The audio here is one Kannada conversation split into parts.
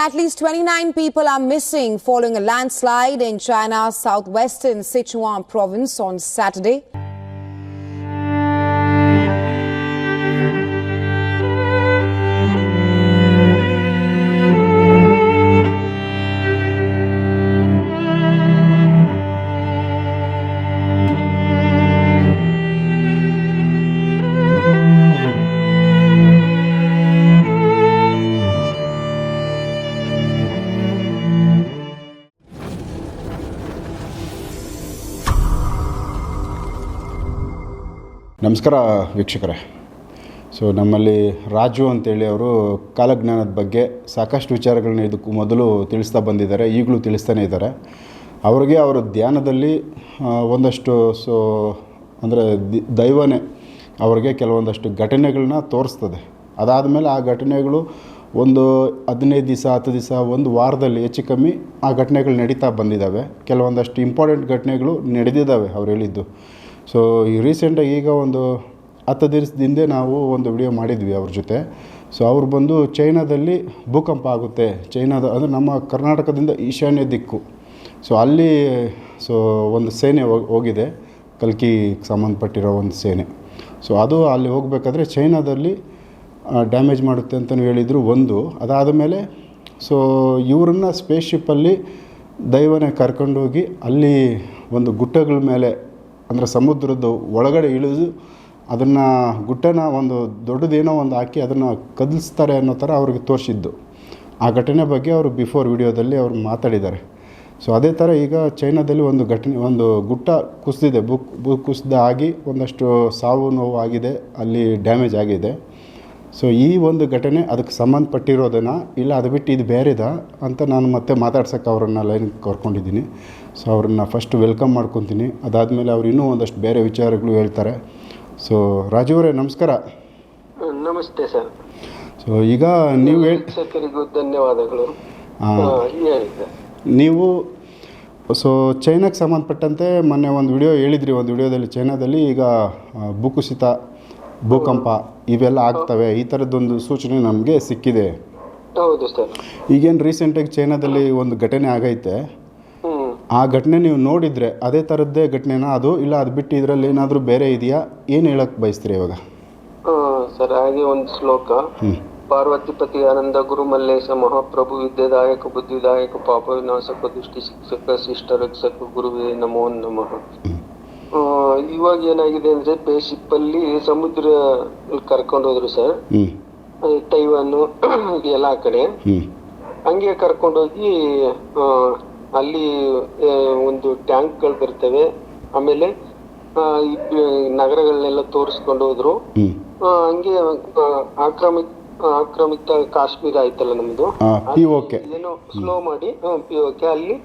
At least 29 people are missing following a landslide in China's southwestern Sichuan province on Saturday. ನಮಸ್ಕಾರ ವೀಕ್ಷಕರೇ. ಸೊ ನಮ್ಮಲ್ಲಿ ರಾಜು ಅಂತೇಳಿ ಅವರು ಕಾಲಜ್ಞಾನದ ಬಗ್ಗೆ ಸಾಕಷ್ಟು ವಿಚಾರಗಳನ್ನ ಇದಕ್ಕೂ ಮೊದಲು ತಿಳಿಸ್ತಾ ಬಂದಿದ್ದಾರೆ, ಈಗಲೂ ತಿಳಿಸ್ತಾನೆ ಇದ್ದಾರೆ. ಅವರಿಗೆ ಅವರ ಧ್ಯಾನದಲ್ಲಿ ಒಂದಷ್ಟು ಸೊ ಅಂದರೆ ದೈವನೇ ಅವರಿಗೆ ಕೆಲವೊಂದಷ್ಟು ಘಟನೆಗಳನ್ನ ತೋರಿಸ್ತದೆ. ಅದಾದಮೇಲೆ ಆ ಘಟನೆಗಳು ಒಂದು ಹದಿನೈದು ದಿವಸ ಹತ್ತು ದಿವಸ ಒಂದು ವಾರದಲ್ಲಿ ಹೆಚ್ಚು ಕಮ್ಮಿ ಆ ಘಟನೆಗಳು ನಡೀತಾ ಬಂದಿದ್ದಾವೆ. ಕೆಲವೊಂದಷ್ಟು ಇಂಪಾರ್ಟೆಂಟ್ ಘಟನೆಗಳು ನಡೆದಿದ್ದಾವೆ ಅವ್ರು ಹೇಳಿದ್ದು. ಸೊ ಈ ರೀಸೆಂಟಾಗಿ ಈಗ ಒಂದು ಹತ್ತು ದಿವಸದ ಹಿಂದೆ ನಾವು ಒಂದು ವಿಡಿಯೋ ಮಾಡಿದ್ವಿ ಅವ್ರ ಜೊತೆ. ಸೊ ಅವ್ರು ಬಂದು ಚೈನಾದಲ್ಲಿ ಭೂಕಂಪ ಆಗುತ್ತೆ. ಚೈನಾದ, ಅಂದರೆ ನಮ್ಮ ಕರ್ನಾಟಕದಿಂದ ಈಶಾನ್ಯ ದಿಕ್ಕು. ಸೊ ಅಲ್ಲಿ ಸೊ ಒಂದು ಸೇನೆ ಹೋಗ್- ಹೋಗಿದೆ. ಕಲ್ಕಿ ಸಂಬಂಧಪಟ್ಟಿರೋ ಒಂದು ಸೇನೆ. ಸೊ ಅದು ಅಲ್ಲಿ ಹೋಗಬೇಕಾದ್ರೆ ಚೈನಾದಲ್ಲಿ ಡ್ಯಾಮೇಜ್ ಮಾಡುತ್ತೆ ಅಂತಲೂ ಹೇಳಿದರು ಒಂದು. ಅದಾದ ಮೇಲೆ ಸೊ ಇವರನ್ನ ಸ್ಪೇಸ್ ಶಿಪ್ಪಲ್ಲಿ ದೈವನೇ ಕರ್ಕೊಂಡೋಗಿ ಅಲ್ಲಿ ಒಂದು ಗುಟ್ಟಗಳ ಮೇಲೆ ಅಂದರೆ ಸಮುದ್ರದ ಒಳಗಡೆ ಇಳಿದು ಅದನ್ನು ಗುಟ್ಟನ ಒಂದು ದೊಡ್ಡದೇನೋ ಒಂದು ಹಾಕಿ ಅದನ್ನು ಕದಲಿಸ್ತಾರೆ ಅನ್ನೋ ಥರ ಅವ್ರಿಗೆ ತೋರಿಸಿದ್ದು. ಆ ಘಟನೆ ಬಗ್ಗೆ ಅವರು ಬಿಫೋರ್ ವಿಡಿಯೋದಲ್ಲಿ ಅವರು ಮಾತಾಡಿದ್ದಾರೆ. ಸೊ ಅದೇ ಥರ ಈಗ ಚೈನಾದಲ್ಲಿ ಒಂದು ಘಟನೆ, ಒಂದು ಗುಟ್ಟ ಕುಸಿದಿದೆ. ಬುಕ್ ಬುಕ್ ಕುಸಿದ ಆಗಿ ಒಂದಷ್ಟು ಸಾವು ನೋವು ಆಗಿದೆ. ಅಲ್ಲಿ ಡ್ಯಾಮೇಜ್ ಆಗಿದೆ. ಸೊ ಈ ಒಂದು ಘಟನೆ ಅದಕ್ಕೆ ಸಂಬಂಧಪಟ್ಟಿರೋದನ್ನು ಇಲ್ಲ ಅದು ಬಿಟ್ಟು ಇದು ಬೇರೆದ? ಅಂತ ನಾನು ಮತ್ತೆ ಮಾತಾಡ್ಸೋಕ್ಕೆ ಅವರನ್ನ ಲೈನ್ ಕರ್ಕೊಂಡಿದ್ದೀನಿ. ಸೊ ಅವ್ರನ್ನ ಫಸ್ಟ್ ವೆಲ್ಕಮ್ ಮಾಡ್ಕೊತೀನಿ. ಅದಾದಮೇಲೆ ಅವ್ರು ಇನ್ನೂ ಒಂದಷ್ಟು ಬೇರೆ ವಿಚಾರಗಳು ಹೇಳ್ತಾರೆ. ಸೊ ರಾಜು ಅವರೇ ನಮಸ್ಕಾರ. ನಮಸ್ತೆ ಸರ್. ಸೊ ಈಗ ನೀವು ಹೇಳಿ ವೀಕ್ಷಕರಿಗೂ ಧನ್ಯವಾದಗಳು. ನೀವು ಸೊ ಚೈನಾಕ್ಕೆ ಸಂಬಂಧಪಟ್ಟಂತೆ ಮೊನ್ನೆ ಒಂದು ವಿಡಿಯೋ ಹೇಳಿದ್ರಿ ಒಂದು ವಿಡಿಯೋದಲ್ಲಿ ಚೈನಾದಲ್ಲಿ ಈಗ ಭೂಕುಸಿತ ಭೂಕಂಪ ಇವೆಲ್ಲ ಆಗ್ತವೆ. ಈ ಥರದ್ದೊಂದು ಸೂಚನೆ ನಮಗೆ ಸಿಕ್ಕಿದೆ. ಹೌದು ಸರ್. ಈಗೇನು ರೀಸೆಂಟಾಗಿ ಚೈನಾದಲ್ಲಿ ಒಂದು ಘಟನೆ ಆಗೈತೆ. ಆ ಘಟನೆ ನೀವು ನೋಡಿದರೆ ಅದೇ ಥರದ್ದೇ ಘಟನೆನಾ ಅದು? ಇಲ್ಲ ಅದು ಬಿಟ್ಟು ಇದರಲ್ಲಿ ಏನಾದರೂ ಬೇರೆ ಇದೆಯಾ? ಏನು ಹೇಳಕ್ಕೆ ಬಯಸ್ತೀರಿ ಇವಾಗ? ಸರ್ ಹಾಗೆ ಒಂದು ಶ್ಲೋಕ. ಪಾರ್ವತಿ ಪಾರ್ವತಿಪತಿ ಆನಂದ ಗುರು ಮಲ್ಲೇಶ ಮಹಾಪ್ರಭು ವಿದ್ಯಾದಾಯಕ ಬುದ್ಧಿದಾಯಕ ಪಾಪ ವಿನಾಶಕ ದೃಷ್ಟಿ ಶಿಕ್ಷಕ ಶಿಷ್ಟ ರಕ್ಷಕ ಗುರುವೇ ನಮೋ ನಮಃ. ಇವಾಗ ಏನಾಗಿದೆ ಅಂದ್ರೆ ಬೇಸಿಪ್ ಅಲ್ಲಿ ಸಮುದ್ರ ಕರ್ಕೊಂಡು ಹೋದ್ರು ಸರ್. ತೈವಾನ್ ಎಲ್ಲ ಕಡೆ. ಹಂಗೆ ಕರ್ಕೊಂಡೋಗಿ ಅಲ್ಲಿ ಒಂದು ಒಂದು ಟ್ಯಾಂಕ್ಗಳು ಬರ್ತವೆ. ಆಮೇಲೆ ಆ, ಈ ನಗರಗಳನ್ನೆಲ್ಲ ತೋರಿಸ್ಕೊಂಡು ಹೋದ್ರು. ಆ, ಹಂಗೆ ಆ, ಆಕ್ರಮಿತ ಆಕ್ರಮಿತ ಕಾಶ್ಮೀರ ಆಯ್ತಲ್ಲ ನಮ್ದು. ಏನೋ ಸ್ಲೋ ಮಾಡಿ ಪಿ ಓಕೆ ಅಲ್ಲಿ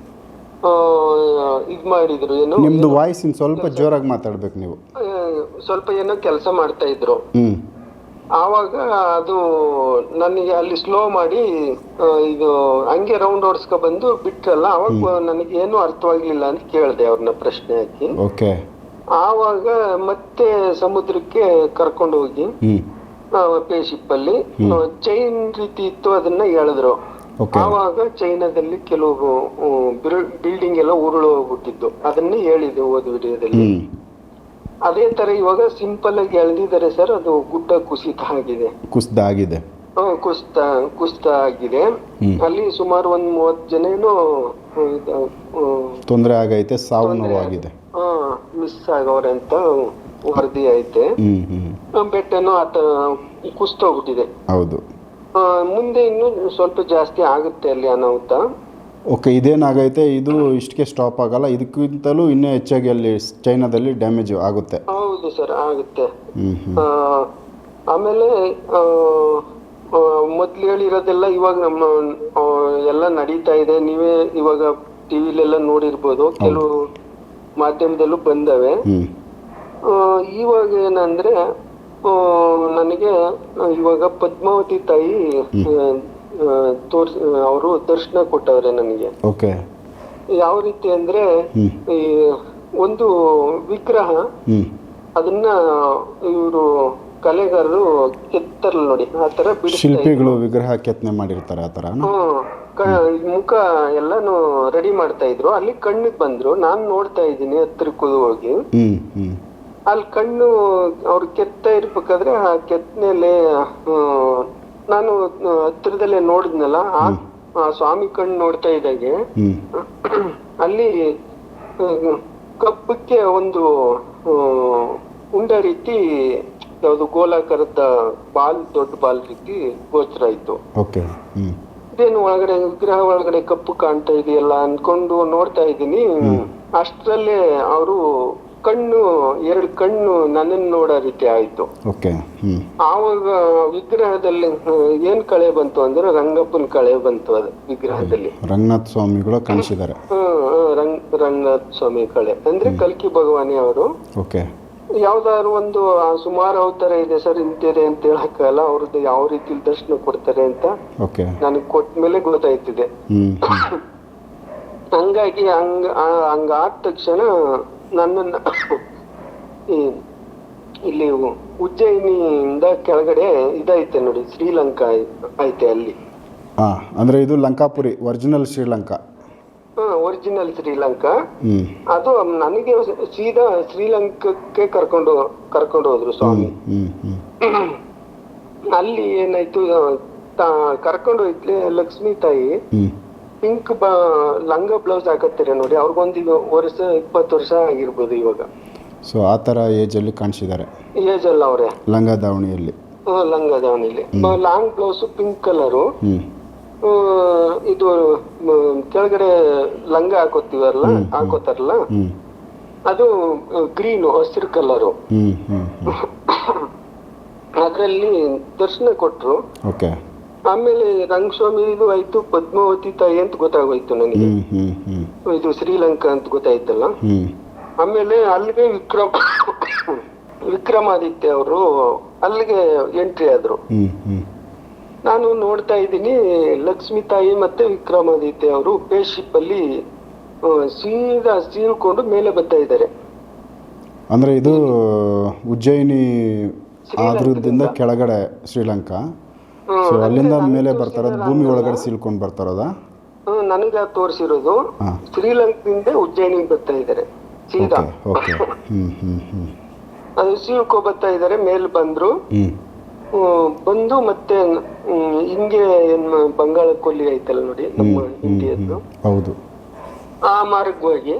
ಇದ್ ಮಾಡಿದ್ರು ಏನು? ನಿಮ್ದು ವಾಯ್ಸ್ ಇನ್ ಸ್ವಲ್ಪ ಜೋರಾಗಿ ಮಾತಾಡ್ಬೇಕು ನೀವು. ಆ, ಸ್ವಲ್ಪ ಏನೋ ಕೆಲಸ ಮಾಡ್ತಾ ಇದ್ರು. ಆವಾಗ ಅದು ನನಗೆ ಅಲ್ಲಿ ಸ್ಲೋ ಮಾಡಿ ಆ, ಇದು ಹಂಗೆ ರೌಂಡ್ ಓಡಿಸ್ಕೊ ಬಂದು ಬಿಟ್ರಲ್ಲ ಅವಾಗ ನನಗೆ ಏನು ಅರ್ಥವಾಗ್ಲಿಲ್ಲ ಅಂತ ಕೇಳಿದೆ ಅವ್ರನ್ನ ಪ್ರಶ್ನೆ ಹಾಕಿ. ಓಕೆ. ಆವಾಗ ಮತ್ತೆ ಸಮುದ್ರಕ್ಕೆ ಕರ್ಕೊಂಡು ಹೋಗಿ ಪೇ ಪೇಶಿಪ್ ಅಲ್ಲಿ ಚೈನ್ ರೀತಿ ಇತ್ತು ಅದನ್ನ ಹೇಳಿದ್ರು ಆವಾಗ ಚೈನಾದಲ್ಲಿ ಕೆಲವು ಬಿಲ್ಡಿಂಗ್ ಎಲ್ಲ ಉರುಳು ಹೋಗ್ಬಿಟ್ಟಿದ್ದು ಅದನ್ನೇ ಹೇಳಿದೆ ಓದ್ ವಿಡಿಯೋದಲ್ಲಿ. ಅದೇ ತರ ಇವಾಗ ಸಿಂಪಲ್ ಆಗಿ ಎಳ್ದಿದ್ದಾರೆ ಸರ್ ಅದು ಗುಡ್ಡ ಕುಸಿತ ಆಗಿದೆ ಕುಸಿತ ಆಗಿದೆ ಕುಸ್ತ ಕುಸಿತ ಆಗಿದೆ ಅಲ್ಲಿ ಸುಮಾರು ಒಂದ್ ಮೂವತ್ ಜನ ಏನೋ ತೊಂದರೆ ಆಗೈತೆ ಸಾವು ಆಗಿದೆ ಮಿಸ್ ಆಗವ್ರೆ ಅಂತ ವರದಿ ಐತೆ. ಬೆಟ್ಟನು ಆತ ಕುಸ್ತೋಗ್ಬಿಟ್ಟಿದೆ ಹೌದು. ಮುಂದೆ ಇನ್ನು ಸ್ವಲ್ಪ ಜಾಸ್ತಿ ಆಗುತ್ತೆ ಅಲ್ಲಿ ಅನಾಹುತ. ಓಕೆ ಇದೇನಾಗೈತೆ? ಇದು ಇಷ್ಟಕ್ಕೆ ಸ್ಟಾಪ್ ಆಗಲ್ಲ. ಇದಕ್ಕಿಂತಲೂ ಇನ್ನೂ ಹೆಚ್ಚಾಗಿ ಅಲ್ಲಿ ಚೈನಾದಲ್ಲಿ ಡ್ಯಾಮೇಜ್ ಆಗುತ್ತೆ. ಹೌದು ಸರ್ ಆಗುತ್ತೆ. ಆಮೇಲೆ ಮೊದ್ಲು ಹೇಳಿರೋದೆಲ್ಲ ಇವಾಗ ನಮ್ಮ ಎಲ್ಲ ನಡೀತಾ ಇದೆ. ನೀವೇ ಇವಾಗ ಟಿವಿಲೆಲ್ಲ ನೋಡಿರ್ಬೋದು. ಕೆಲವು ಮಾಧ್ಯಮದಲ್ಲೂ ಬಂದವೆ. ಇವಾಗ ಏನಂದ್ರೆ ನನಗೆ ಇವಾಗ ಪದ್ಮಾವತಿ ತಾಯಿ ತೋರ್ಸ್ ಅವರು ದರ್ಶನ ಕೊಟ್ಟವ್ರೆ ನನಗೆ. ಓಕೆ. ಯಾವ ರೀತಿ ಅಂದ್ರೆ ಈ ಒಂದು ವಿಗ್ರಹ ಅದನ್ನ ಇವರು ಕಲೆಗಾರರು ಕೆತ್ತರ್ಲ್ ನೋಡಿ ಆ ತರ ಶಿಲ್ಪಿಗಳು ವಿಗ್ರಹ ಕೆತ್ತನೆ ಮಾಡಿರ್ತಾರೆ ಆ ಮುಖ ಎಲ್ಲಾನು ರೆಡಿ ಮಾಡ್ತಾ ಇದ್ರು. ಅಲ್ಲಿ ಕಣ್ಣಿಗೆ ಬಂದ್ರು. ನಾನ್ ನೋಡ್ತಾ ಇದ್ದೀನಿ ಹತ್ರಕ್ಕೂ ಹೋಗಿ ಅಲ್ಲಿ ಕಣ್ಣು ಅವ್ರು ಕೆತ್ತ ಇರ್ಬೇಕಾದ್ರೆ ಆ ಕೆತ್ತನೆಲೆ ನಾನು ಹತ್ತಿರದಲ್ಲೇ ಹತ್ರದಲ್ಲೇ ನೋಡಿದ್ನಲ್ಲ ಆ ಸ್ವಾಮಿ ಕಣ್ಣು ನೋಡ್ತಾ ಇದ್ದಾಗೆ ಅಲ್ಲಿ ಕಪ್ಪಕ್ಕೆ ಒಂದು ಉಂಡ ರೀತಿ ಯಾವುದು ಗೋಲಾಕಾರದ ಬಾಲ್ ದೊಡ್ಡ ಬಾಲ್ ರೀತಿ ಗೋಚರ ಆಯ್ತು ಇದೇನು ಒಳಗಡೆ ವಿಗ್ರಹ ಒಳಗಡೆ ಕಪ್ಪು ಕಾಣ್ತಾ ಇದೆಯಲ್ಲ ಅನ್ಕೊಂಡು ನೋಡ್ತಾ ಇದ್ದೀನಿ. ಅಷ್ಟರಲ್ಲೇ ಅವರು ಕಣ್ಣು ಎರಡು ಕಣ್ಣು ನನ್ನನ್ನು ನೋಡೋ ರೀತಿ ಆಯ್ತು. ಓಕೆ ಆವಾಗ ವಿಗ್ರಹದಲ್ಲಿ ಏನ್ ಕಳೆ ಬಂತು ಅಂದ್ರೆ ರಂಗಪ್ಪನ ಕಳೆ ಬಂತು ಅದು ವಿಗ್ರಹದಲ್ಲಿ. ರಂಗನಾಥ ಸ್ವಾಮಿಗಳು ಕಾಣಿಸಿದ್ದಾರೆ. ಹ್ಮ್ ಹ್ಮ್, ರಂಗ್ ರಂಗನಾಥ ಸ್ವಾಮಿ ಕಳೆ. ಅಂದ್ರೆ ಕಲ್ಕಿ ಭಗವಾನಿ ಅವರು. ಓಕೆ. ಯಾವ್ದಾದ್ರು ಒಂದು ಆ, ಸುಮಾರು ಅವತಾರ ಇದೆ ಸರ್ ಇಂತಿದೆ ಅಂತ ಹೇಳಕ್ಕಲ್ಲ ಅವ್ರದ್ದು ಯಾವ ರೀತಿ ದರ್ಶನ ಕೊಡ್ತಾರೆ ಅಂತ ಓಕೆ. ನನಗೆ ಕೊಟ್ಟ ಮೇಲೆ ಗೊತ್ತಾಯ್ತಿದೆ. ಹಂಗಾಗಿ ಹಂಗ ಆ- ಹಂಗ ಆದ ತಕ್ಷಣ ನನ್ನನ್ನ ಈ ಇಲ್ಲಿ ಉಜ್ಜಯಿನಿಯಿಂದ ಕೆಳಗಡೆ ಇದೈತೆ ನೋಡಿ ಶ್ರೀಲಂಕಾ ಐತೆ ಅಲ್ಲಿ. ಹಾಂ ಅಂದರೆ ಇದು ಲಂಕಾಪುರಿ ಒರಿಜಿನಲ್ ಶ್ರೀಲಂಕಾ. ಒರಿಜಿನಲ್ ಶ್ರೀಲಂಕಾ. ಅದು ನನಗೆ ಸೀದಾ ಶ್ರೀಲಂಕಕ್ಕೆ ಕರ್ಕೊಂಡು ಕರ್ಕೊಂಡು ಹೋದ್ರು ಸ್ವಾಮಿ. ಅಲ್ಲಿ ಏನಾಯ್ತು ಕರ್ಕೊಂಡು ಹೋಯ್ತು ಲಕ್ಷ್ಮೀ ತಾಯಿ. ಪಿಂಕ್ ಬ ಲಂಗ ಬ್ಲೌಸ್ ಹಾಕತ್ತೀರ ನೋಡಿ ಅವ್ರಿಗೊಂದು ಈಗ ವರ್ಷ ಇಪ್ಪತ್ತು ವರ್ಷ ಆಗಿರ್ಬೋದು ಇವಾಗ. ಸೊ ಆ ಥರ ಏಜಲ್ಲಿ ಕಾಣಿಸಿದ್ದಾರೆ ಏಜ್ ಅಲ್ಲ ಅವರೇ. ಲಂಗ ದಾವಣಿಯಲ್ಲಿ. ಲಂಗ ದಾವಣಿಲಿ. ಲಾಂಗ್ ಬ್ಲೌಸ್ ಪಿಂಕ್ ಕಲರು ಇದು ಮ್, ಕೆಳಗಡೆ ಲಂಗ ಹಾಕೋತೀವಲ್ಲ ಹಾಕೋತಾರಲ್ಲ? ಅದು ಗ್ರೀನ್ ಹಸಿರು ಕಲರು ಅದರಲ್ಲಿ ಹ್ಞೂ ಹ್ಞೂ ಅದ್ರಲ್ಲಿ ದರ್ಶನ ಕೊಟ್ಟರು ಓಕೆ ಆಮೇಲೆ ರಂಗಸ್ವಾಮಿ ಇದು ಆಯ್ತು ಪದ್ಮಾವತಿ ತಾಯಿ ಅಂತ ಗೊತ್ತಾಗೋಯ್ತು ನನಗೆ. ಇದು ಶ್ರೀಲಂಕಾ ಅಂತ ಗೊತ್ತಾಯ್ತಲ್ಲ? ಆಮೇಲೆ ಅಲ್ಲಿಗೆ ವಿಕ್ರಮ್ ವಿಕ್ರಮಾದಿತ್ಯ ಅವರು ಅಲ್ಲಿಗೆ ಎಂಟ್ರಿ ಆದ್ರು. ನಾನು ನೋಡ್ತಾ ಇದ್ದೀನಿ ಲಕ್ಷ್ಮಿ ತಾಯಿ ಮತ್ತೆ ವಿಕ್ರಮಾದಿತ್ಯ ಅವರು ಪೇಶಿಪ್ ಅಲ್ಲಿ ಸೀದಾ ಸೀಳ್ಕೊಂಡು ಮೇಲೆ ಬರ್ತಾ ಇದ್ದಾರೆ. ಅಂದ್ರೆ ಇದು ಉಜ್ಜಯಿನಿ ಆದ್ರದಿಂದ ಕೆಳಗಡೆ ಶ್ರೀಲಂಕಾ. ಸೊ ಅಲ್ಲಿಂದ ಮೇಲೆ ಬರ್ತಾರೋದು ಭೂಮಿ ಒಳಗಡೆ ಸೀಳ್ಕೊಂಡು ಬರ್ತಾರದ ನನಗೆ ತೋರಿಸಿರೋದು ಶ್ರೀಲಂಕದಿಂದ ಉಜ್ಜಯಿನಿಗೆ ಬರ್ತಾ ಇದ್ದಾರೆ. ಸೀದಾ. ಅದು ಸೀಳ್ಕೊ ಬರ್ತಾ ಇದ್ದಾರೆ ಮೇಲೆ ಬಂದ್ರು. ಬಂದು ಮತ್ತೆ ಹಿಂಗೆ ಏನ್ ಬಂಗಾಳ ಕೊಲ್ಲಿ ಐತಲ್ಲ ನೋಡಿ ನಮ್ಮ ಇಂಡಿಯದ್ದು. ಹೌದು. ಆ ಮಾರ್ಗವಾಗಿ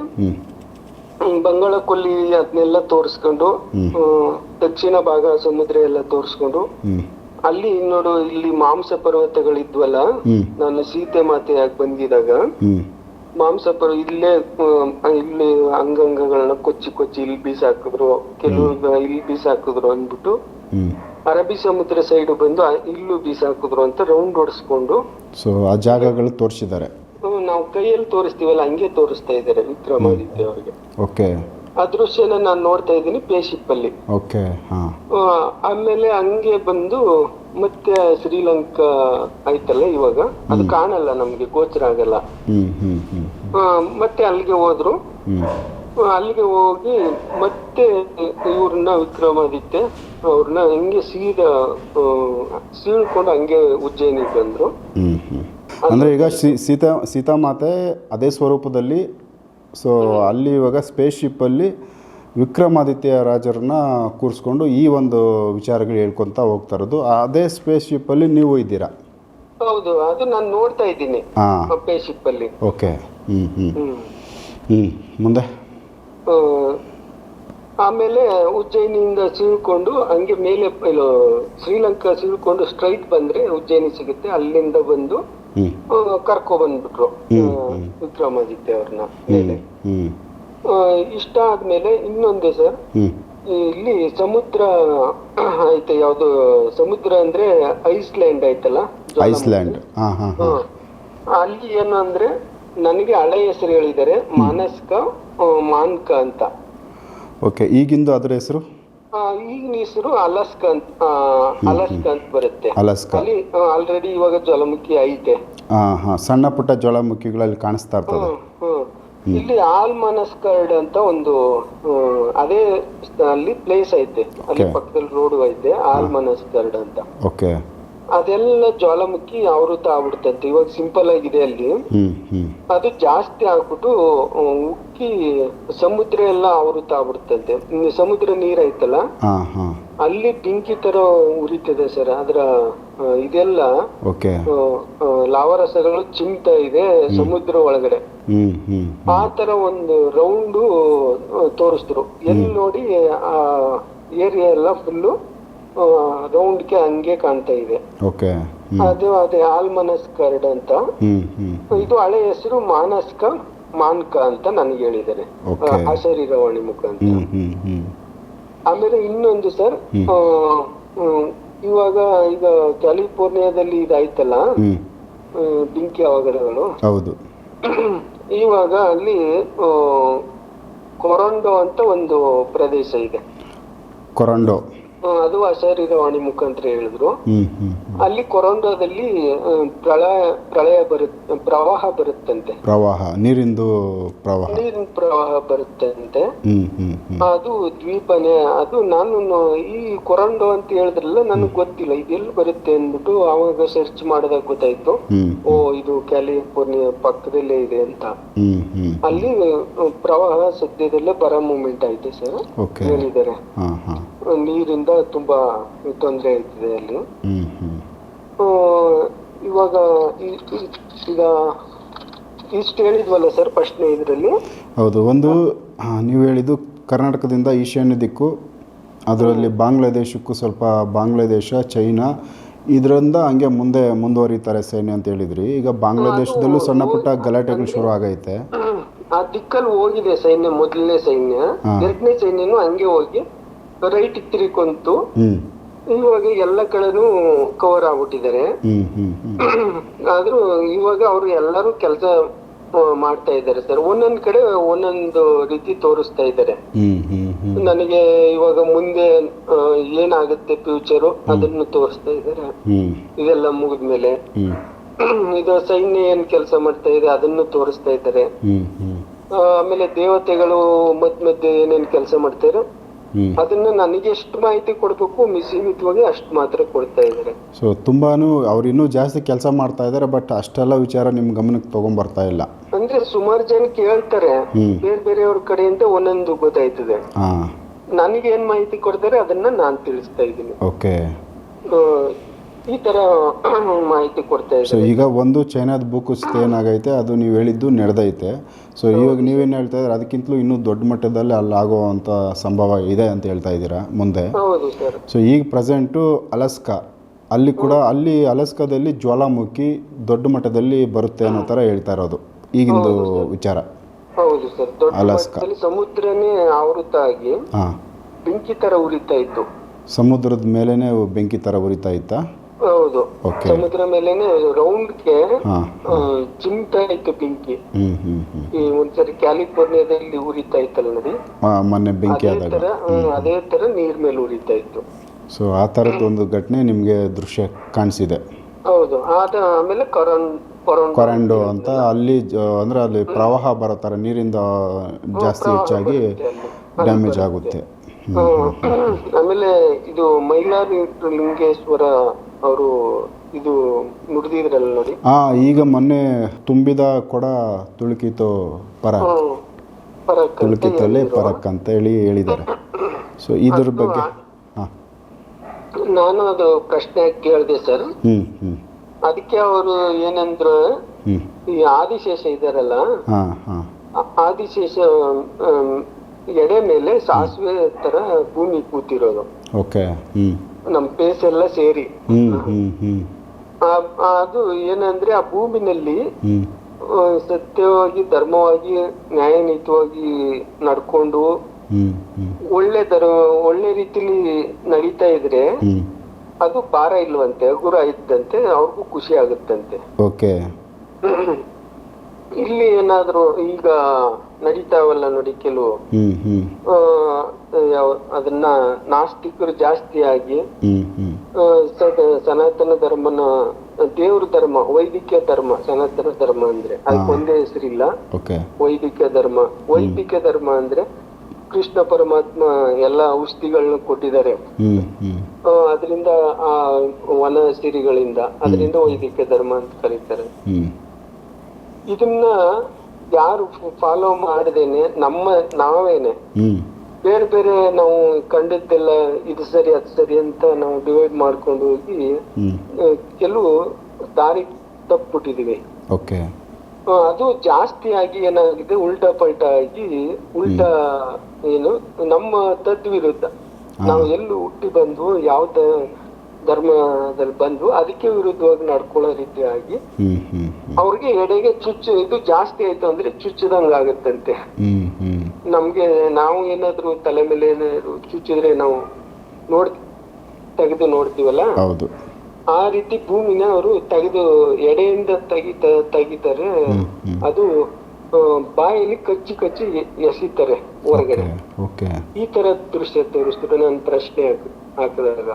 ಬಂಗಾಳ ಕೊಲ್ಲಿ ಅದನ್ನೆಲ್ಲ ತೋರಿಸ್ಕೊಂಡು ದಕ್ಷಿಣ ಭಾಗ ಸಮುದ್ರ ಎಲ್ಲ ತೋರಿಸ್ಕೊಂಡು ಅಲ್ಲಿ ನೋಡು ಇಲ್ಲಿ ಮಾಂಸ ಪರ್ವತಗಳಿದ್ವಲ್ಲ? ನಾನು ಸೀತೆ ಮಾತೆಯಾಗಿ ಬಂದಿದಾಗ? ಮಾಂಸ ಪರ್ವ ಇಲ್ಲೇ ಇಲ್ಲಿ ಅಂಗಾಂಗಗಳನ್ನ ಕೊಚ್ಚಿ ಕೊಚ್ಚಿ ಇಲ್ಲಿ ಬೀಸಾಕಿದ್ರು. ಕೆಲವು ಇಲ್ಲಿ ಬೀಸಾಕಿದ್ರು ಅಂದ್ಬಿಟ್ಟು ಅರಬ್ಬಿ ಸಮುದ್ರ ಸೈಡ್ ಬಂದು ಇಲ್ಲೂ ಬೀಸಾಕಿದ್ರು ಅಂತ ರೌಂಡ್ ಹೊಡಿಸ್ಕೊಂಡು ಸೊ ಆ ಜಾಗಗಳು ತೋರಿಸಿದ್ದಾರೆ. ನಾವು ಕೈಯಲ್ಲಿ ತೋರಿಸ್ತೀವಲ್ಲ ಹಂಗೆ ತೋರಿಸ್ತಾ ಇದ್ದಾರೆ ವಿಕ್ರಮಾದಿತ್ಯ ಅವರಿಗೆ. ಓಕೆ ಆ ದೃಶ್ಯನ ನಾನು ನೋಡ್ತಾ ಇದ್ದೀನಿ ಪೇಶಿಪ್ ಅಲ್ಲಿ. ಓಕೆ ಹಾಂ. ಆ, ಆಮೇಲೆ ಹಂಗೆ ಬಂದು ಮತ್ತೆ ಶ್ರೀಲಂಕಾ ಆಯ್ತಲ್ಲ ಇವಾಗ? ಅದು ಕಾಣಲ್ಲ ನಮ್ಗೆ ಗೋಚರ ಆಗಲ್ಲ. ಆ, ಮತ್ತೆ ಅಲ್ಲಿಗೆ ಹೋದ್ರು. ಆ, ಅಲ್ಲಿಗೆ ಹೋಗಿ ಮತ್ತೆ ಇವ್ರನ್ನ ವಿಕ್ರಮಾದಿತ್ಯ ಅವ್ರನ್ನ ಹಂಗೆ ಸೀದಾ ಆ, ಸೀಳ್ಕೊಂಡು ಹಂಗೆ ಉಜ್ಜಯಿನಿಗೆ ಬಂದ್ರು. ಅಂದ್ರೆ ಹ್ಞೂ ಅಂದರೆ ಈಗ ಸೀತಾ ಸೀತಾ ಸೀತಾಮಾತೆ ಅದೇ ಸ್ವರೂಪದಲ್ಲಿ ಸೊ ಅಲ್ಲಿ ಇವಾಗ ಸ್ಪೇಸ್ ಶಿಪ್ಪಲ್ಲಿ ವಿಕ್ರಮಾದಿತ್ಯ ರಾಜರನ್ನ ಕೂರಿಸ್ಕೊಂಡು ಈ ಒಂದು ವಿಚಾರಗಳು ಹೇಳ್ಕೊತಾ ಹೋಗ್ತಾ ಇರೋದು. ಅದೇ ಸ್ಪೇಸ್ ಶಿಪ್ಪಲ್ಲಿ ನೀವು ಇದ್ದೀರಾ? ಹೌದು ಅದು ನಾನು ನೋಡ್ತಾ ಇದ್ದೀನಿ. ಹಾಂ. ಸ್ಪೇಸ್ ಅಲ್ಲಿ. ಓಕೆ ಹ್ಞೂ ಹ್ಞೂ ಹ್ಞೂ ಮುಂದೆ? ಆಮೇಲೆ ಉಜ್ಜಯಿನಿಯಿಂದ ಸಿಳ್ಕೊಂಡು ಹಂಗೆ ಮೇಲೆ ಶ್ರೀಲಂಕಾ ಸಿಳ್ಕೊಂಡು ಸ್ಟ್ರೈಟ್ ಬಂದ್ರೆ ಉಜ್ಜಯಿನಿ ಸಿಗುತ್ತೆ. ಅಲ್ಲಿಂದ ಬಂದು ಕರ್ಕೊ ಬಂದ್ಬಿಟ್ರು. ವಿಕ್ರಮಾದಿತ್ಯ ಅವ್ರನ್ನ ಮೇಲೆ. ಇಷ್ಟ ಆದ್ಮೇಲೆ ಇನ್ನೊಂದು ಸರ್ ಇಲ್ಲಿ ಸಮುದ್ರ ಐತೆ ಯಾವ್ದು ಸಮುದ್ರ ಅಂದ್ರೆ ಐಸ್ಲ್ಯಾಂಡ್ ಐತಲ್ಲ ಐಸ್ಲ್ಯಾಂಡ್. ಅಲ್ಲಿ ಏನು ಅಂದ್ರೆ ನನಗೆ ಹಳೆ ಹೆಸರು ಹೇಳಿದ್ದಾರೆ ಮಾನಸ್ಕ ಮಾನ್ಕ ಅಂತ. ಓಕೆ ಈಗಿಂದು ಅದರ ಹೆಸರು? ಈಗಿನ ಹೆಸರು ಅಲಸ್ಕ ಅಂತ ಆ, ಅಲಸ್ಕ ಅಂತ ಬರುತ್ತೆ. ಅಲಸ್ಕಾ. ಅಲ್ಲಿ ಆಲ್ರೆಡಿ ಇವಾಗ ಜ್ವಾಲಾಮುಖಿ ಐತೆ. ಹಾಂ ಹಾಂ ಸಣ್ಣ ಪುಟ್ಟ ಜ್ವಾಲಾಮುಖಿಗಳಲ್ಲಿ ಕಾಣಿಸ್ತಾ ಇರ್ತದೆ. ಇಲ್ಲಿ ಆಲ್ ಮನಸ್ಕರ್ಡ್ ಅಂತ ಒಂದು ಅದೇ ಅಲ್ಲಿ ಪ್ಲೇಸ್ ಐತೆ. ಅಲ್ಲಿ ಪಕ್ಕದಲ್ಲಿ ರೋಡ್ ಐತೆ ಆಲ್ಮನಸ್ಕರ್ಡ್ ಅಂತ. ಓಕೆ ಅದೆಲ್ಲ ಜ್ವಾಲಾಮುಖಿ ಆವೃತ ಆಗ್ಬಿಡ್ತಂತೆ. ಇವಾಗ ಸಿಂಪಲ್ ಆಗಿದೆ ಅಲ್ಲಿ. ಅದು ಜಾಸ್ತಿ ಆಗ್ಬಿಟ್ಟು ಉಕ್ಕಿ ಸಮುದ್ರ ಎಲ್ಲ ಆವೃತ ಆಗ್ಬಿಡ್ತಂತೆ. ಸಮುದ್ರ ನೀರ್ ಐತಲ್ಲ? ಹಾಂ ಹಾಂ. ಅಲ್ಲಿ ಬೆಂಕಿ ತರ ಉರಿತದೆ ಸರ್ ಅದ್ರ ಇದೆಲ್ಲ ಓಕೆ. ಆ, ಲಾವರಸಗಳು ಚಿಮ್ತಾ ಇದೆ ಸಮುದ್ರ ಒಳಗಡೆ. ಆ ತರ ಒಂದು ರೌಂಡ್ ತೋರಿಸಿದ್ರು. ಎಲ್ಲಿ ನೋಡಿ ಆ ಏರಿಯಾ ಎಲ್ಲ ಫುಲ್ಲು ರೌಂಡ್ಗೆ ಹಂಗೆ ಕಾಣ್ತಾ ಇದೆ. ಓಕೆ. ಅದು ಅದೇ ಆಲ್ಮನಸ್ ಕರ್ಡ್ ಅಂತ ಇದು ಹಳೆ ಹೆಸರು ಮಾನಸ್ಕ. ಮಾನ್ಕ ಅಂತ ನನಗೆ ಹೇಳಿದ್ದಾರೆ Okay. ಅಶರೀರವಾಣಿ ಮುಖಾಂತರ. ಆಮೇಲೆ ಇನ್ನೊಂದು ಸರ್. ಇವಾಗ ಈಗ ಕ್ಯಾಲಿಫೋರ್ನಿಯಾದಲ್ಲಿ ಇದಾಯ್ತಲ್ಲ? ಬೆಂಕಿ ಅವಘಡಗಳು. ಹೌದು. ಇವಾಗ ಅಲ್ಲಿ ಕೊರೊಂಡೋ ಅಂತ ಒಂದು ಪ್ರದೇಶ ಇದೆ. ಕೊರಂಡೋ. ಅದು ಅಶರೀರವಾಣಿ ಮುಖಾಂತರ ಹೇಳಿದ್ರು. ಅಲ್ಲಿ ಕೊರೋನಾದಲ್ಲಿ ಪ್ರಳಯ ಪ್ರಳಯ ಬರುತ್ತ ಪ್ರವಾಹ ಬರುತ್ತಂತೆ. ಪ್ರವಾಹ ನೀರಿಂದು ಪ್ರವಾಹ. ನೀರಿನ ಪ್ರವಾಹ ಬರುತ್ತಂತೆ. ಅದು ದ್ವೀಪನೇ ಅದು ನಾನು ಈ ಕೊರಂಡೋ ಅಂತ ಹೇಳಿದ್ರಲ್ಲ ನನಗೆ ಗೊತ್ತಿಲ್ಲ. ಇದೆಲ್ಲಿ ಬರುತ್ತೆ ಅಂದ್ಬಿಟ್ಟು ಅವಾಗ ಸರ್ಚ್ ಮಾಡಿದಾಗ ಗೊತ್ತಾಯ್ತು. ಓ ಇದು ಕ್ಯಾಲಿಫೋರ್ನಿಯಾ ಪಕ್ಕದಲ್ಲೇ ಇದೆ ಅಂತ. ಅಲ್ಲಿ ಪ್ರವಾಹ ಸದ್ಯದಲ್ಲೇ ಬರ ಮೂಮೆಂಟ್ ಆಯ್ತು ಸರ್. ಹೇಳಿದ್ದಾರೆ ನೀರಿಂದ ತುಂಬಾ ತೊಂದರೆ ಆಯ್ತಿದೆ ಅಲ್ಲಿ. ಇವಾಗ ಈಗ ಇಷ್ಟು ಹೇಳಿದ್ವಲ್ಲ ಸರ್ ಫಸ್ಟ್ನೇ ಇದರಲ್ಲಿ? ಹೌದು ಒಂದು ನೀವು ಹೇಳಿದ್ದು ಕರ್ನಾಟಕದಿಂದ ಈಶಾನ್ಯ ದಿಕ್ಕು ಅದರಲ್ಲಿ ಬಾಂಗ್ಲಾದೇಶಕ್ಕೂ ಸ್ವಲ್ಪ ಬಾಂಗ್ಲಾದೇಶ ಚೈನಾ ಇದರಿಂದ ಹಂಗೆ ಮುಂದೆ ಮುಂದುವರಿತಾರೆ ಸೈನ್ಯ ಅಂತ ಹೇಳಿದ್ರಿ. ಈಗ ಬಾಂಗ್ಲಾದೇಶದಲ್ಲೂ ಸಣ್ಣ ಪುಟ್ಟ ಗಲಾಟೆಗಳು ಶುರು ಆಗೈತೆ. ಆ ದಿಕ್ಕಲ್ಲಿ ಹೋಗಿದೆ ಸೈನ್ಯ ಮೊದಲನೇ ಸೈನ್ಯ. ಎರಡನೇ ಸೈನ್ಯನು ಹಂಗೆ ಹೋಗಿ ರೈಟ್ ತಿರುಕೊಂತು. ಇವಾಗ ಎಲ್ಲ ಕಡೆನೂ ಕವರ್ ಆಗ್ಬಿಟ್ಟಿದ್ದಾರೆ. ಆದ್ರೂ ಇವಾಗ ಅವ್ರು ಎಲ್ಲರೂ ಕೆಲಸ ಮಾಡ್ತಾ ಇದ್ದಾರೆ ಸರ್. ಒಂದೊಂದ್ ಕಡೆ ಒಂದೊಂದು ರೀತಿ ತೋರಿಸ್ತಾ ಇದ್ದಾರೆ. ನನಗೆ ಇವಾಗ ಮುಂದೆ ಏನಾಗುತ್ತೆ ಫ್ಯೂಚರು ಅದನ್ನು ತೋರಿಸ್ತಾ ಇದ್ದಾರೆ. ಇದೆಲ್ಲ ಮುಗಿದ್ಮೇಲೆ. ಇದು ಸೈನ್ಯ ಏನ್ ಕೆಲಸ ಮಾಡ್ತಾ ಇದೆ ಅದನ್ನು ತೋರಿಸ್ತಾ ಇದ್ದಾರೆ. ಆಮೇಲೆ ದೇವತೆಗಳು ಮಧ್ಯ ಮಧ್ಯೆ ಏನೇನ್ ಕೆಲಸ ಮಾಡ್ತಾರೆ? ಅದನ್ನ ನನಗೆ ಎಷ್ಟು ಮಾಹಿತಿ ಕೊಡ್ಬೇಕು ಮಿಸೀಮಿತವಾಗಿ ಅಷ್ಟು ಮಾತ್ರ ಕೊಡ್ತಾ ಇದ್ದಾರೆ. ಸೊ ತುಂಬಾನು ಅವ್ರು ಇನ್ನೂ ಜಾಸ್ತಿ ಕೆಲಸ ಮಾಡ್ತಾ ಇದ್ದಾರೆ ಬಟ್ ಅಷ್ಟೆಲ್ಲ ವಿಚಾರ ನಿಮ್ ಗಮನಕ್ಕೆ ತೊಗೊಂಬರ್ತಾ ಇಲ್ಲ. ಅಂದ್ರೆ ಸುಮಾರು ಜನ ಕೇಳ್ತಾರೆ. ಬೇರೆ ಬೇರೆಯವ್ರ ಕಡೆಯಿಂದ ಒಂದೊಂದು ಗೊತ್ತಾಯ್ತದೆ. ನನಗೆ ಏನ್ ಮಾಹಿತಿ ಕೊಡ್ತಾರೆ ಅದನ್ನ ನಾನು ತಿಳಿಸ್ತಾ ಇದ್ದೀನಿ. ಓಕೆ ಈ ತರ ಮಾಹಿತಿ ಕೊಡ್ತಾ ಸೊ ಇದ್ದಾರೆ ಈಗ ಒಂದು ಚೈನಾದ ಬುಕ್ ಏನಾಗೈತೆ ಅದು ನೀವು ಹೇಳಿದ್ದು ನಡೆದೈತೆ. ಸೊ ಇವಾಗ ನೀವೇನು ಹೇಳ್ತಾ ಇದ್ರೆ ಅದಕ್ಕಿಂತಲೂ ಇನ್ನೂ ದೊಡ್ಡ ಮಟ್ಟದಲ್ಲಿ ಅಲ್ಲಿ ಆಗುವಂಥ ಸಂಭವ ಇದೆ ಅಂತ ಹೇಳ್ತಾ ಇದ್ದೀರಾ ಮುಂದೆ? ಹೌದು ಸರ್. ಸೊ ಈಗ ಪ್ರೆಸೆಂಟು ಅಲಸ್ಕಾ. ಅಲ್ಲಿ ಕೂಡ ಅಲ್ಲಿ ಅಲಸ್ಕಾದಲ್ಲಿ ಜ್ವಾಲಾಮುಖಿ ದೊಡ್ಡ ಮಟ್ಟದಲ್ಲಿ ಬರುತ್ತೆ ಅನ್ನೋ ಥರ ಹೇಳ್ತಾ ಇರೋದು ಈಗಿಂದು ವಿಚಾರ. ಹೌದು ಸರ್. ದೊಡ್ಡ ಅಲಾಸ್ಕ. ಮಟ್ಟದಲ್ಲಿ ಸಮುದ್ರನೇ ಆವೃತ ಆಗಿ ಹಾಂ. ಬೆಂಕಿ ತರ ಉರಿತಾ ಇತ್ತು. ಸಮುದ್ರದ ಮೇಲೇ ಬೆಂಕಿ ಥರ ಉರಿತಾ ಇತ್ತಾ? ಹೌದು. Okay. ಸಮುದ್ರ ಮೇಲೆನೆ ರೌಂಡ್ಗೆ ಗೆ ಚಿಮ್ತಾ ಇತ್ತು ಬೆಂಕಿ. ಈ ಒಂದ್ಸರಿ ಕ್ಯಾಲಿಫೋರ್ನಿಯಾದಲ್ಲಿ ಉರಿತಾ ಇತ್ತಲ್ಲ ನೋಡಿ ಮೊನ್ನೆ ಬೆಂಕಿ ಅದೇ ಆದಾಗ. ತರ ಹ್ಮ್, ಅದೇ ತರ ನೀರ್ ಮೇಲೆ ಉರಿತಾ ಇತ್ತು. ಸೊ ಆ ತರದ ಒಂದು ಘಟನೆ ನಿಮಗೆ ದೃಶ್ಯ ಕಾಣಿಸಿದೆ. ಹೌದು. ಆದ ಆಮೇಲೆ ಕೊರನ್ ಕೊರಂಡು ಕೊರಂಡೋ ಅಂತ ಅಲ್ಲಿ ಜ- ಅಂದ್ರೆ ಅಲ್ಲಿ ಪ್ರವಾಹ ಬರೋ ಥರ ನೀರಿಂದ ಜಾಸ್ತಿ ಹೆಚ್ಚಾಗಿ ಡ್ಯಾಮೇಜ್ ಆಗುತ್ತೆ. ಆಮೇಲೆ ಇದು ಮೈಲಾರಿ ಲಿಂಗೇಶ್ವರ ಅವರು ಇದು ನುಡಿದಿದ್ರಲ್ಲ ನೋಡಿ. ಆ ಈಗ ಮೊನ್ನೆ ತುಂಬಿದ ಕೊಡ ತುಳುಕಿತು ಪರ. ಪರಕ್ ತುಳುಕಿತಲ್ಲಿ ಪರಕ್ ಅಂತ ಹೇಳಿ ಹೇಳಿದ್ದಾರೆ. ಸೊ ಇದ್ರ ಬಗ್ಗೆ ನಾನು ಅದು ಪ್ರಶ್ನೆ ಕೇಳಿದೆ ಸರ್. ಅದಕ್ಕೆ ಅವರು ಏನಂದ್ರು ಈ ಆದಿಶೇಷ ಇದಾರಲ್ಲ ಆದಿಶೇಷ ಎಡೆ ಮೇಲೆ ಸಾಸಿವೆ ತರ ಭೂಮಿ ಕೂತಿರೋದು. ಓಕೆ ನಮ್ ಪೇಸ್ ಎಲ್ಲ ಸೇರಿ. ಅದು ಏನಂದ್ರೆ ಆ ಭೂಮಿನಲ್ಲಿ ಸತ್ಯವಾಗಿ ಧರ್ಮವಾಗಿ ನ್ಯಾಯನೀತವಾಗಿ ನಡ್ಕೊಂಡು ಒಳ್ಳೆ ಧರ್ಮ ಒಳ್ಳೆ ರೀತಿಲಿ ನಡೀತಾ ಇದ್ರೆ ಅದು ಭಾರ ಇಲ್ವಂತೆ ಗುರು ಇದ್ದಂತೆ ಅವ್ರಿಗೂ ಖುಷಿ ಆಗುತ್ತಂತೆ. ಓಕೆ. ಇಲ್ಲಿ ಏನಾದ್ರು ಈಗ ನಡೀತಾವಲ್ಲ ನೋಡಿ ಕೆಲವು. ಯಾವ- ಅದನ್ನ ನಾಸ್ತಿಕರು ಜಾಸ್ತಿ ಆಗಿ ಹ್ಞೂ ಹ್ಞೂ ಆ, ಸದ- ಸನಾತನ ಧರ್ಮನ ದೇವ್ರ ಧರ್ಮ ವೈದಿಕ ಧರ್ಮ ಸನಾತನ ಧರ್ಮ ಅಂದ್ರೆ ಅದಕ್ಕೆ ಒಂದೇ ಹೆಸರಿಲ್ಲ. ವೈದಿಕ ಧರ್ಮ ವೈದಿಕ ಧರ್ಮ ಅಂದ್ರೆ ಕೃಷ್ಣ ಪರಮಾತ್ಮ ಎಲ್ಲಾ ಔಷಧಿಗಳನ್ನ ಕೊಟ್ಟಿದ್ದಾರೆ. ಅದರಿಂದ ಆ ವನ ಸಿರಿಗಳಿಂದ ಅದರಿಂದ ವೈದಿಕ ಧರ್ಮ ಅಂತ ಕರೀತಾರೆ. ಇದನ್ನ ಯಾರು ಫಾಲೋ ಮಾಡದೇನೆ ನಮ್ಮ ನಾವೇನೆ. ಬೇರೆ ಬೇರೆ ನಾವು ಕಂಡದ್ದೆಲ್ಲ ಇದು ಸರಿ ಅದು ಸರಿ ಅಂತ ನಾವು ಡಿವೈಡ್ ಮಾಡ್ಕೊಂಡು ಹೋಗಿ ಕೆಲವು ದಾರಿ ತಪ್ಪಿಬಿಟ್ಟಿದೀವಿ ಅದು ಜಾಸ್ತಿ ಆಗಿ ಏನಾಗಿದೆ ಉಲ್ಟಾ ಪಲ್ಟಾ ಆಗಿ ಉಲ್ಟಾ ಏನು ನಮ್ಮ ತದ್ವಿರುದ್ಧ. ನಾವು ಎಲ್ಲೂ ಹುಟ್ಟಿ ಬಂದು ಯಾವ್ದ ಧರ್ಮದಲ್ಲಿ ಬಂದು ಅದಕ್ಕೆ ವಿರುದ್ಧವಾಗಿ ನಡ್ಕೊಳ್ಳೋ ರೀತಿಯಾಗಿ ಅವ್ರಿಗೆ ಎಡೆಗೆ ಚುಚ್ಚು ಇದು ಜಾಸ್ತಿ ಆಯ್ತು ಅಂದ್ರೆ ಚುಚ್ಚದಂಗ ಆಗತ್ತಂತೆ ನಮ್ಗೆ ನಾವು ಏನಾದ್ರು ತಲೆ ಮೇಲೆ ಏನಾದ್ರು ಚುಚ್ಚಿದ್ರೆ ನಾವು ನೋಡ್ ತೆಗೆದು ನೋಡ್ತೀವಲ್ಲ? ಆ ರೀತಿ ಭೂಮಿನ ಅವರು ತೆಗೆದು ಎಡೆಯಿಂದ ತೆಗಿತ ತೆಗಿತಾರೆ. ಅದು ಬಾಯಲ್ಲಿ ಕಚ್ಚಿ ಕಚ್ಚಿ ಎಸಿತಾರೆ ಹೊರಗಡೆ. ಈ ತರ ದೃಶ್ಯ ತೋರಿಸ್ತಾರೆ ನನ್ನ ಪ್ರಶ್ನೆ ಹಾಕ್- ಹಾಕಿದಾಗ.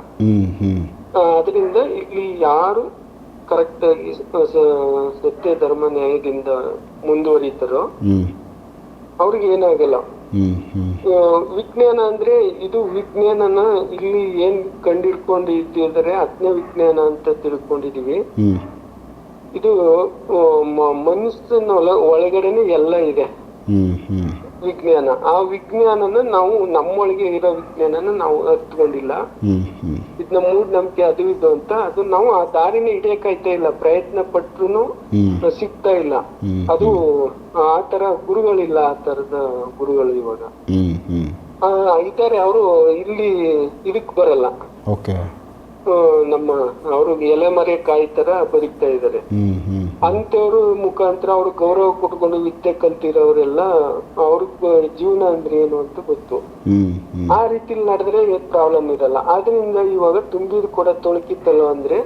ಅದರಿಂದ ಇಲ್ಲಿ ಯಾರು ಕರೆಕ್ಟ್ ಆಗಿ ಸತ್ಯ ಧರ್ಮ ನ್ಯಾಯದಿಂದ ಮುಂದುವರಿತಾರೋ ಅವ್ರಿಗೆ ಏನಾಗಲ್ಲ. ವಿಜ್ಞಾನ ಅಂದ್ರೆ ಇದು ವಿಜ್ಞಾನನ ಇಲ್ಲಿ ಏನ್ ಕಂಡಿಡ್ಕೊಂಡಿದ್ದಾರೆ ಅಜ್ಞ ವಿಜ್ಞಾನ ಅಂತ ತಿಳ್ಕೊಂಡಿದೀವಿ ಇದು ಮನುಷ್ಯನ ಒಳ- ಒಳಗಡೆನೆ ಎಲ್ಲ ಇದೆ. ವಿಜ್ಞಾನ. ಆ ವಿಜ್ಞಾನನ ನಾವು ನಮ್ಮೊಳಗೆ ಇರೋ ವಿಜ್ಞಾನನ ನಾವು ಹ್ಞೂ ಇದನ್ನ ಮೂಢನಂಬಿಕೆ ಅದು ಇದು ಅಂತ. ಅದು ನಾವು ಆ ದಾರಿನ ಹಿಡಿಯಕಾಯ್ತಾ ಇಲ್ಲ. ಪ್ರಯತ್ನ ಪಟ್ರು ಸಿಗ್ತಾ ಇಲ್ಲ. ಅದು ಆ ತರ ಗುರುಗಳಿಲ್ಲ ಆ ತರದ ಗುರುಗಳು ಇವಾಗ. ಇದಾರೆ ಇದ್ದಾರೆ ಅವರು ಇಲ್ಲಿ ಇದಕ್ ಬರಲ್ಲ. ನಮ್ಮ ಅವರು ಎಲೆ ಮರೆ ಕಾಯಿ ತರ ಬದುಕ್ತಾ ಇದ್ದಾರೆ. ಅಂತವ್ರು ಮುಖಾಂತರ ಅವ್ರು ಗೌರವ ಕೊಟ್ಕೊಂಡು ವಿದ್ಯೆ ಕಲ್ತಿರೋರೆಲ್ಲ ಅವ್ರ ಜೀವನ ಅಂದ್ರೆ ಏನು ಅಂತ ಗೊತ್ತು. ಆ ರೀತಿ ನಡೆದ್ರೆ ಪ್ರಾಬ್ಲಮ್ ಇರಲ್ಲ. ಆದ್ರಿಂದ ಇವಾಗ ತುಂಬಿದ ಕೊಡ ತೊಳಕಿತ್ತಲ್ಲ ಅಂದ್ರೆ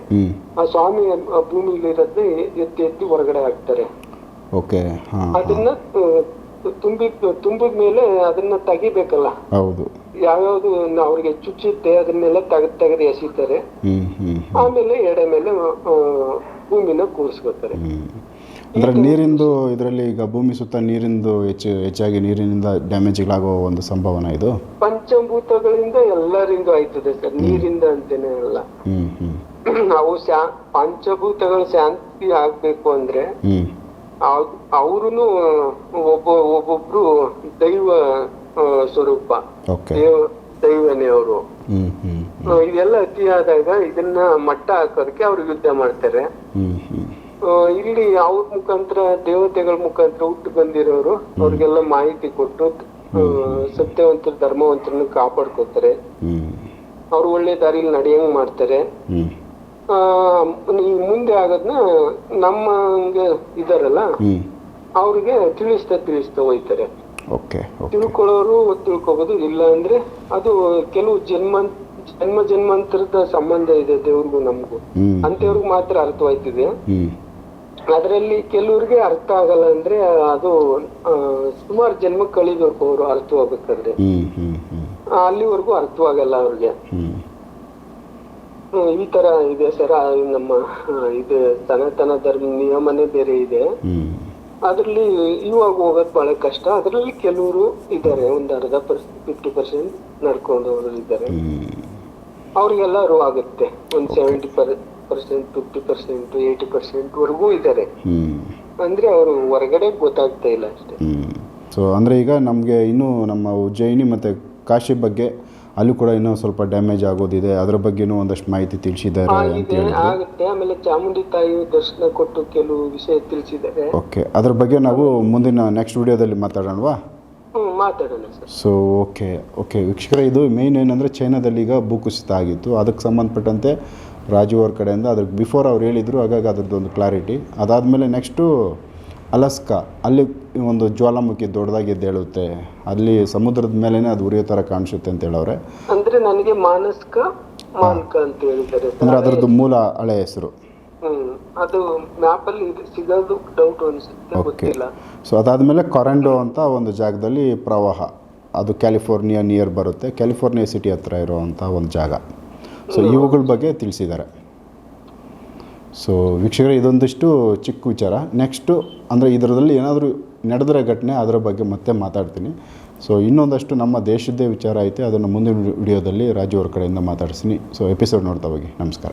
ಆ ಸ್ವಾಮಿ ಆ ಭೂಮಿಲಿರೋದ್ನ ಎತ್ತಿ ಎತ್ತಿ ಹೊರಗಡೆ ಹಾಕ್ತಾರೆ. ಅದನ್ನ ತುಂಬಿ ತುಂಬಿದ ಮೇಲೆ ಅದನ್ನ ತೆಗಿಬೇಕಲ್ಲ. ಹೌದು. ಯಾವ್ಯಾವ್ದು ಅವ್ರಿಗೆ ಚುಚ್ಚುತ್ತೆ ಅದನ್ನೆಲ್ಲ ತೆಗೆದ್ ತೆಗೆದು ಎಸಿತಾರೆ. ಆಮೇಲೆ ಎಡೆ ಮೇಲೆ ಭೂಮಿನ ಕೂರಿಸ್ಕೊತಾರೆ. ಅಂದ್ರೆ ನೀರಿಂದು ಇದರಲ್ಲಿ ಈಗ ಭೂಮಿ ಸುತ್ತ ನೀರಿಂದು ಹೆಚ್ಚು ಹೆಚ್ಚಾಗಿ ನೀರಿನಿಂದ ಡ್ಯಾಮೇಜ್ಗಳಾಗೋ ಒಂದು ಸಂಭಾವನೆ ಇದು? ಪಂಚಭೂತಗಳಿಂದ ಎಲ್ಲರಿಂದ ಆಯ್ತದೆ ಸರ್ ನೀರಿಂದ ಅಂತೇನೆ ಅಲ್ಲ. ನಾವು ಶಾ ಪಂಚಭೂತಗಳು ಶಾಂತಿ ಆಗ್ಬೇಕು ಅಂದ್ರೆ ಅವ್ರು ಒಬ್ಬ ಒಬ್ಬೊಬ್ರು ದೈವ ಸ್ವರೂಪ. ದೈವನೇ ಅವರು. ಇದೆಲ್ಲ ಅತಿಯಾದಾಗ ಇದನ್ನ ಮಟ್ಟ ಹಾಕೋದಕ್ಕೆ ಅವ್ರು ಯುದ್ಧ ಮಾಡ್ತಾರೆ. ಇಲ್ಲಿ ಅವ್ರ ಮುಖಾಂತರ ದೇವತೆಗಳ ಮುಖಾಂತರ ಹುಟ್ಟು ಬಂದಿರೋರು ಅವ್ರಿಗೆಲ್ಲ ಮಾಹಿತಿ ಕೊಟ್ಟು ಸತ್ಯವಂತರು ಧರ್ಮವಂತರನ್ನು ಕಾಪಾಡ್ಕೊತಾರೆ ಅವ್ರು ಒಳ್ಳೆ ದಾರಿಯಲ್ಲಿ ನಡೆಯಂಗ್ ಮಾಡ್ತಾರೆ. ಮುಂದೆ ಆಗೋದ್ನ ನಮ್ಮ ಇದಾರಲ್ಲ ಅವ್ರಿಗೆ ತಿಳಿಸ್ತಾ ತಿಳಿಸ್ತಾ ಹೋಯ್ತಾರೆ. ತಿಳ್ಕೊಳ್ಳೋರು ತಿಳ್ಕೊಬೋದು ಇಲ್ಲ ಅಂದ್ರೆ ಅದು ಕೆಲವು ಜನ್ಮ ಜನ್ಮ ಜನ್ಮಾಂತರದ ಸಂಬಂಧ ಇದೆ ದೇವ್ರಿಗೂ ನಮಗೂ. ಅಂತವ್ರಿಗೆ ಮಾತ್ರ ಅರ್ಥವಾಯ್ತಿದೆ. ಅದರಲ್ಲಿ ಕೆಲವ್ರಿಗೆ ಅರ್ಥ ಆಗಲ್ಲ ಅಂದ್ರೆ ಅದು ಸುಮಾರು ಜನ್ಮ ಕಳಿಬೇಕು ಅವರು ಅರ್ಥವಾಗ್ಬೇಕಾದ್ರೆ. ಅಲ್ಲಿವರೆಗೂ ಅರ್ಥವಾಗಲ್ಲ ಅವ್ರಿಗೆ. ಈ ತರ ಇದೆ ಸರ್ ನಮ್ಮ ಇದು ಸನಾತನ ಧರ್ಮ ನಿಯಮನೇ ಬೇರೆ ಇದೆ. ಅದ್ರಲ್ಲಿ ಇವಾಗ ಹೋಗೋದ್ ಬಹಳ ಕಷ್ಟ. ಅದ್ರಲ್ಲಿ ಕೆಲವರು ಇದ್ದಾರೆ ಒಂದ್ ಅರ್ಧ ಪರ್ಸೆಂಟ್ ಫಿಫ್ಟಿ ಪರ್ಸೆಂಟ್ ನಡ್ಕೊಂಡವರು ಇದ್ದಾರೆ ಹ್ಞೂ ಅವ್ರಿಗೆಲ್ಲರೂ ಆಗುತ್ತೆ. ಒಂದ್ seventy percent fifty percent eighty percent ವರೆಗೂ ಇದ್ದಾರೆ. ಅಂದ್ರೆ ಅವರು ಹೊರಗಡೆ ಗೊತ್ತಾಗ್ತಾ ಇಲ್ಲ ಅಷ್ಟೇ. ಸೊ ಅಂದರೆ ಈಗ ನಮಗೆ ಇನ್ನೂ ನಮ್ಮ ಉಜ್ಜಯಿನಿ ಮತ್ತು ಕಾಶಿ ಬಗ್ಗೆ ಅಲ್ಲೂ ಕೂಡ ಇನ್ನೂ ಸ್ವಲ್ಪ ಡ್ಯಾಮೇಜ್ ಆಗೋದಿದೆ. ಅದರ ಬಗ್ಗೆನೂ ಒಂದಷ್ಟು ಮಾಹಿತಿ ತಿಳಿಸಿದ್ದಾರೆ ಅಂತ ಹೇಳಿ ಆಗುತ್ತೆ. ಆಮೇಲೆ ಚಾಮುಂಡಿ ತಾಯಿ ದರ್ಶನ ಕೊಟ್ಟು ಕೆಲವು ವಿಷಯ ತಿಳಿಸಿದ್ದಾರೆ. ಓಕೆ ಅದ್ರ ಬಗ್ಗೆ ನಾವು ಮುಂದಿನ ನೆಕ್ಸ್ಟ್ ವಿಡಿಯೋದಲ್ಲಿ ಮಾತಾಡೋಣವಾ? ಮಾತಾಡೋಣ ಸರ್. ಸೊ ಓಕೆ ಓಕೆ ವೀಕ್ಷಕರೇ ಇದು ಮೇನ್ ಏನಂದರೆ ಚೈನಾದಲ್ಲಿ ಈಗ ಭೂಕುಸಿತ ಆಗಿತ್ತು. ಅದಕ್ಕೆ ಸಂಬಂಧಪಟ್ಟಂತೆ ರಾಜು ಅವ್ರ ಕಡೆಯಿಂದ ಅದಕ್ಕೆ ಬಿಫೋರ್ ಅವ್ರು ಹೇಳಿದರು ಹಾಗಾಗಿ ಅದ್ರದ್ದು ಒಂದು ಕ್ಲಾರಿಟಿ ಅದಾದಮೇಲೆ ನೆಕ್ಸ್ಟು ಅಲಸ್ಕಾ ಅಲ್ಲಿ ಒಂದು ಜ್ವಾಲಾಮುಖಿ ದೊಡ್ಡದಾಗಿ ಎದ್ದೇಳುತ್ತೆ ಅಲ್ಲಿ ಸಮುದ್ರದ ಮೇಲೇ ಅದು ಉರಿಯೋ ಥರ ಕಾಣಿಸುತ್ತೆ ಅಂತ ಹೇಳವ್ರೆ. ಅಂದ್ರೆ ನನಗೆ ಮಾನಸ್ಕ ಮಾನ್ಕ ಅಂತ ಹೇಳಿದ್ದಾರೆ. ಅಂದರೆ ಅದರದ್ದು ಮೂಲ ಹಳೆ ಹೆಸರು. ಹ್ಮ್. ಅದು ಮ್ಯಾಪ್ ಅಲ್ಲಿ ಸಿಗೋದು ಡೌಟ್ ಅನ್ಸುತ್ತೆ ಓಕೆ ಗೊತ್ತಿಲ್ಲ. ಸೊ ಅದಾದಮೇಲೆ ಕೊರೆಂಡೋ ಅಂತ ಒಂದು ಜಾಗದಲ್ಲಿ ಪ್ರವಾಹ. ಅದು ಕ್ಯಾಲಿಫೋರ್ನಿಯಾ ನಿಯರ್ ಬರುತ್ತೆ. ಕ್ಯಾಲಿಫೋರ್ನಿಯಾ ಸಿಟಿ ಹತ್ರ ಇರುವಂತ ಒಂದು ಜಾಗ. ಸೊ ಇವುಗಳ ಬಗ್ಗೆ ತಿಳಿಸಿದ್ದಾರೆ. ಸೊ ವೀಕ್ಷಕರೇ ಇದೊಂದಿಷ್ಟು ಚಿಕ್ಕ ವಿಚಾರ. ನೆಕ್ಸ್ಟು ಅಂದರೆ ಇದರಲ್ಲಿ ಏನಾದರೂ ನಡೆದರೆ ಘಟನೆ ಅದರ ಬಗ್ಗೆ ಮತ್ತೆ ಮಾತಾಡ್ತೀನಿ. ಸೊ ಇನ್ನೊಂದಷ್ಟು ನಮ್ಮ ದೇಶದ್ದೇ ವಿಚಾರ ಐತೆ. ಅದನ್ನು ಮುಂದಿನ ವಿಡಿಯೋದಲ್ಲಿ ರಾಜು ಅವ್ರ ಕಡೆಯಿಂದ ಮಾತಾಡ್ತೀನಿ ಸೊ ಎಪಿಸೋಡ್ ನೋಡ್ತಾ ಹೋಗಿ. ನಮಸ್ಕಾರ.